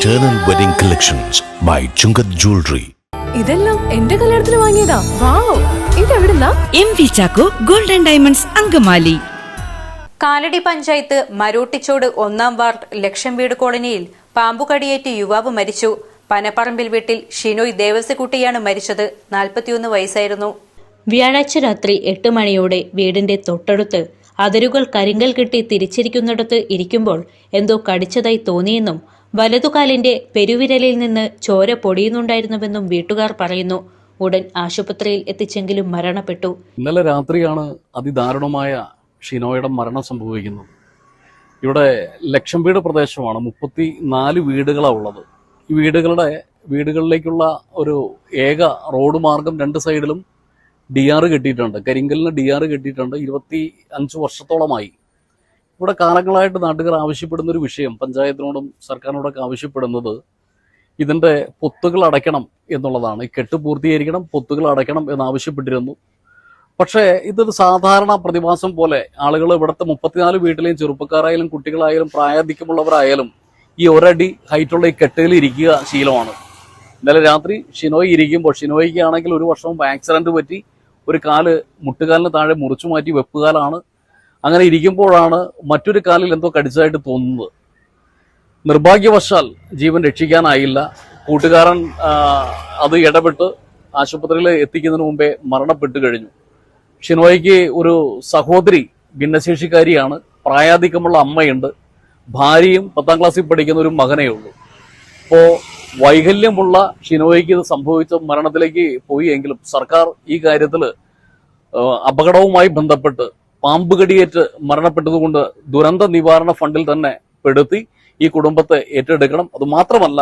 Eternal Wedding Collections by Chungat Jewelry. ഇതെല്ലാം എന്റെ കല്യാണത്തിന് വാങ്ങിയതാ. Wow ഇതെവിടുന്നാ? M V Chacko golden diamonds Angamaly. Kalady panchayat Marottichode ഒന്നാം ward ലക്ഷം വീട് കോളനിയിൽ പാമ്പുകടിയേറ്റ് യുവാവ് മരിച്ചു. പനപ്പറമ്പിൽ വീട്ടിൽ ഷിനോയ് ദേവസ്യക്കുട്ടിയാണ് മരിച്ചത്. നാൽപ്പത്തിയൊന്ന് വയസ്സായിരുന്നു. വ്യാഴാഴ്ച രാത്രി എട്ട് മണിയോടെ വീടിന്റെ തൊട്ടടുത്ത് അതിരുകൾ കരിങ്കൽ കെട്ടി തിരിച്ചിരിക്കുന്നിടത്ത് ഇരിക്കുമ്പോൾ എന്തോ കടിച്ചതായി തോന്നിയെന്നും വലതുകാലിന്റെ പെരുവിരലിൽ നിന്ന് ചോര പൊടിയുന്നുണ്ടായിരുന്നുവെന്നും വീട്ടുകാർ പറയുന്നു. ഉടൻ ആശുപത്രിയിൽ എത്തിച്ചെങ്കിലും മരണപ്പെട്ടു. ഇന്നലെ രാത്രിയാണ് അതിദാരുണമായ ഷിനോയുടെ മരണം സംഭവിക്കുന്നത്. ഇവിടെ ലക്ഷം വീട് പ്രദേശമാണ്. മുപ്പത്തി നാല് വീടുകളാണ് ഉള്ളത്. ഈ വീടുകളുടെ വീടുകളിലേക്കുള്ള ഒരു ഏക റോഡ് മാർഗം രണ്ട് സൈഡിലും ഡി ആർ കെട്ടിയിട്ടുണ്ട്. കരിങ്കലിന് ഡി ആർ കെട്ടിയിട്ടുണ്ട്. ഇരുപത്തി അഞ്ച് വർഷത്തോളമായി. ഇവിടെ കാലങ്ങളായിട്ട് നാട്ടുകാർ ആവശ്യപ്പെടുന്ന ഒരു വിഷയം പഞ്ചായത്തിനോടും സർക്കാരിനോടൊക്കെ ആവശ്യപ്പെടുന്നത് ഇതിന്റെ പൊത്തുകൾ അടയ്ക്കണം എന്നുള്ളതാണ്. ഈ കെട്ട് പൂർത്തീകരിക്കണം പൊത്തുകൾ അടയ്ക്കണം എന്നാവശ്യപ്പെട്ടിരുന്നു പക്ഷേ ഇതൊരു സാധാരണ പ്രതിഭാസം പോലെ ആളുകൾ ഇവിടുത്തെ മുപ്പത്തിനാല് വീട്ടിലെയും ചെറുപ്പക്കാരായാലും കുട്ടികളായാലും പ്രായാധിക്യമുള്ളവരായാലും ഈ ഒരടി ഹൈറ്റുള്ള ഈ കെട്ടുകളിൽ ഇരിക്കുക ശീലമാണ്. ഇന്നലെ രാത്രി ഷിനോയി ഇരിക്കുമ്പോൾ ഷിനോയിക്ക് ആണെങ്കിൽ ഒരു വർഷം മുമ്പ് ആക്സിഡന്റ് പറ്റി ഒരു കാൽ മുട്ടുകാലിന് താഴെ മുറിച്ചു മാറ്റി വെപ്പുകാലാണ് അങ്ങനെ ഇരിക്കുമ്പോഴാണ് മറ്റൊരു കാലിൽ എന്തോ കടിച്ചതായിട്ട് തോന്നുന്നത്. നിർഭാഗ്യവശാൽ ജീവൻ രക്ഷിക്കാനായില്ല. കൂട്ടുകാരൻ അത് ഇടപെട്ട് ആശുപത്രിയിൽ എത്തിക്കുന്നതിന് മുമ്പേ മരണപ്പെട്ടു കഴിഞ്ഞു. ഷിനോയ്ക്ക് ഒരു സഹോദരി ഭിന്നശേഷിക്കാരിയാണ്. പ്രായാധിക്യമുള്ള അമ്മയുണ്ട്. ഭാര്യയും പത്താം ക്ലാസ്സിൽ പഠിക്കുന്ന ഒരു മകനേ ഉള്ളൂ. അപ്പോൾ വൈകല്യമുള്ള ഷിനോയ്ക്ക് ഇത് സംഭവിച്ച മരണത്തിലേക്ക് പോയി എങ്കിലും സർക്കാർ ഈ കാര്യത്തിൽ അപകടവുമായി ബന്ധപ്പെട്ട് പാമ്പ് കടിയേറ്റ് മരണപ്പെട്ടതുകൊണ്ട് ദുരന്ത നിവാരണ ഫണ്ടിൽ തന്നെ പെടുത്തി ഈ കുടുംബത്തെ ഏറ്റെടുക്കണം. അത് മാത്രമല്ല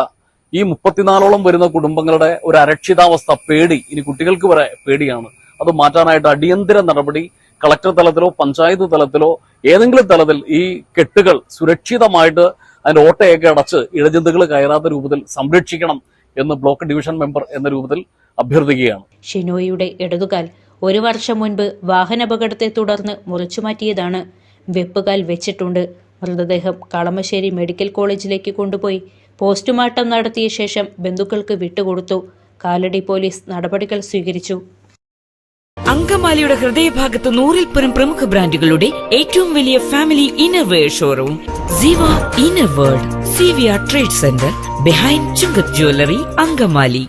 ഈ മുപ്പത്തിനാലോളം വരുന്ന കുടുംബങ്ങളുടെ ഒരു അരക്ഷിതാവസ്ഥ പേടി ഇനി കുട്ടികൾക്ക് വരെ പേടിയാണ്. അത് മാറ്റാനായിട്ട് അടിയന്തര നടപടി കളക്ടർ തലത്തിലോ പഞ്ചായത്ത് തലത്തിലോ ഏതെങ്കിലും തലത്തിൽ ഈ കെട്ടുകൾ സുരക്ഷിതമായിട്ട് അതിന്റെ ഓട്ടയൊക്കെ അടച്ച് ഇഴജന്തുക്കൾ കയറാത്ത രൂപത്തിൽ സംരക്ഷിക്കണം എന്ന് ബ്ലോക്ക് ഡിവിഷൻ മെമ്പർ എന്ന രൂപത്തിൽ അഭ്യർത്ഥിക്കുകയാണ്. ഷിനോയിയുടെ ഇടതുകാൽ ഒരു വർഷം മുൻപ് വാഹനാപകടത്തെ തുടർന്ന് മുറിച്ചുമാറ്റിയതാണ് വെപ്പുകാൽ വെച്ചിട്ടുണ്ട്. മൃതദേഹം കളമശ്ശേരി മെഡിക്കൽ കോളേജിലേക്ക് കൊണ്ടുപോയി പോസ്റ്റ്മോർട്ടം നടത്തിയ ശേഷം ബന്ധുക്കൾക്ക് വിട്ടുകൊടുത്തു. കാലടി പോലീസ് നടപടികൾ സ്വീകരിച്ചു. അങ്കമാലിയുടെ ഹൃദയഭാഗത്ത് നൂറിൽ പരം പ്രമുഖ ബ്രാൻഡുകളുടെ ഏറ്റവും വലിയ family innerwear showroom. Ziva inner world C V R trade centre behind Chungath jewellery Angamaly.